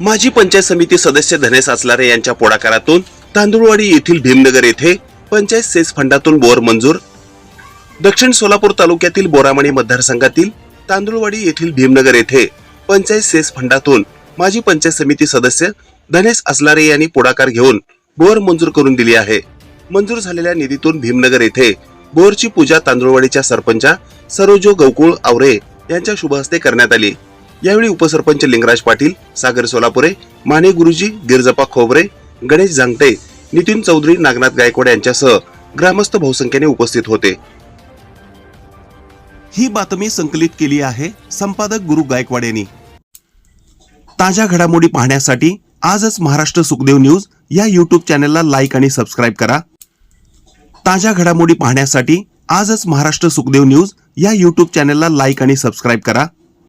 माजी पंचायत समिती सदस्य धनेश आचलारे यांच्या पुढाकारातून तांदुळवाडी येथील भीमनगर येथे पंचायत सेस फंडातून बोर मंजूर. दक्षिण सोलापूर तालुक्यातील बोरामणी मतदारसंघातील तांदुळवाडी येथील भीमनगर येथे पंचायत सेस फंडातून माजी पंचायत समिती सदस्य धनेश असलारे यांनी पुढाकार घेऊन बोर मंजूर करून दिली आहे. मंजूर झालेल्या निधीतून भीमनगर येथे बोरची पूजा तांदुळवाडीच्या सरपंचा सरोजो गौकुळ आवरे यांच्या शुभ हस्ते करण्यात आली. यावेळी उपसरपंच लिंगराज पाटील सागर सोलापुरे माने गुरुजी गिरजप्पा खोबरे गणेश जांगटे नितीन चौधरी नागनाथ गायकवाड यांच्यासह ग्रामस्थ बहुसंख्येने उपस्थित होते. ही बातमी संकलित केली आहे संपादक गुरु गायकवाड यांनी. ताज्या घडामोडी पाहण्यासाठी आजच महाराष्ट्र सुखदेव न्यूज या यूट्यूब चॅनलला लाईक आणि सबस्क्राईब करा. ताज्या घडामोडी पाहण्यासाठी आजच महाराष्ट्र सुखदेव न्यूज या युट्यूब चॅनलला लाईक आणि सबस्क्राईब करा.